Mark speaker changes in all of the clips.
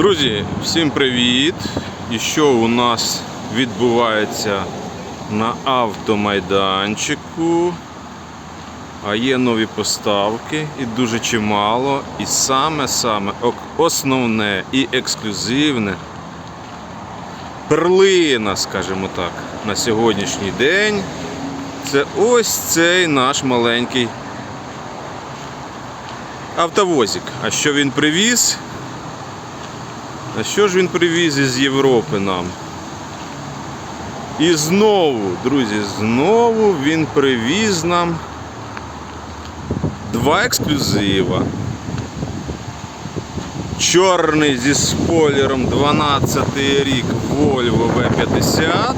Speaker 1: Друзі, всім привіт! І що у нас відбувається на автомайданчику? А є нові поставки і дуже чимало. І саме-саме основне і ексклюзивне перлина, скажімо так, на сьогоднішній день. Це ось цей наш маленький автовозик. А що він привіз? А що ж він привіз із Європи нам? І знову, друзі, знову він привіз нам два ексклюзива. Чорний зі спойлером 12 рік Volvo V50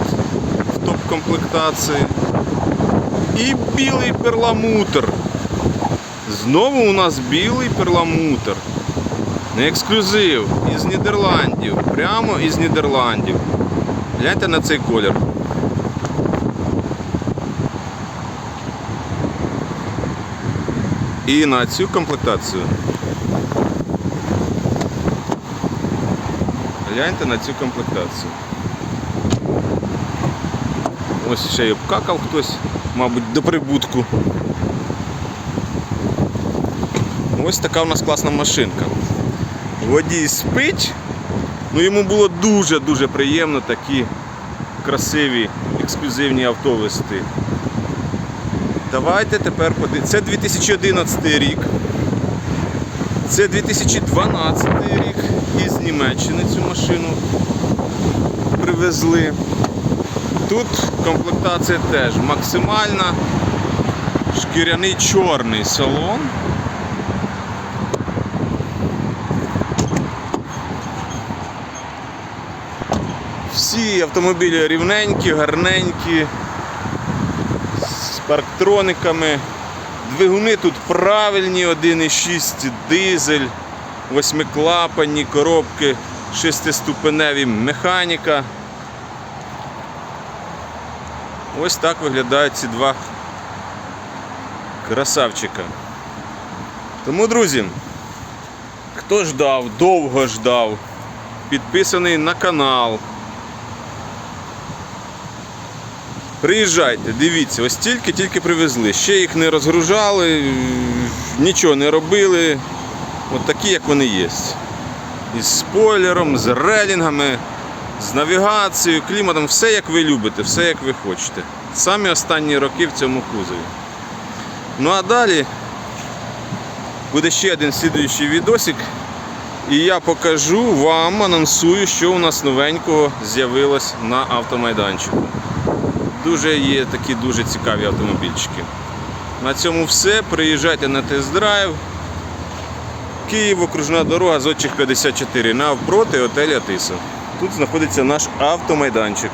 Speaker 1: в топ-комплектації. І білий перламутр. Знову у нас білий перламутр. Не ексклюзив із Нідерландів. Прямо із Нідерландів. Гляньте на цей колір. І на цю комплектацію. Гляньте на цю комплектацію. Ось ще й обкакав хтось, мабуть, до прибутку. Ось така у нас класна машинка. Водій спить, ну йому було дуже-дуже приємно такі красиві ексклюзивні авто вести. Давайте тепер подивимося. Це 2011 рік. Це 2012 рік. Із Німеччини цю машину привезли. Тут комплектація теж максимальна. Шкіряний чорний салон. Всі автомобілі рівненькі, гарненькі, з парктрониками. Двигуни тут правильні, 1,6 дизель, восьмиклапанні коробки, шестиступеневі механіка. Ось так виглядають ці два красавчика. Тому, друзі, хто ждав, довго ждав, підписаний на канал. Приїжджайте, дивіться, ось тільки-тільки привезли. Ще їх не розгружали, нічого не робили. От такі, як вони є. Із спойлером, з релінгами, з навігацією, кліматом, все як ви любите, все як ви хочете. Самі останні роки в цьому кузові. Ну а далі буде ще один слідуючий відосик. І я покажу вам, анонсую, що у нас новенького з'явилось на автомайданчику. Дуже є такі дуже цікаві автомобільчики. На цьому все. Приїжджайте на тест-драйв. Київ, окружна дорога, Зодчих 54, навпроти отеля Тиса. Тут знаходиться наш автомайданчик.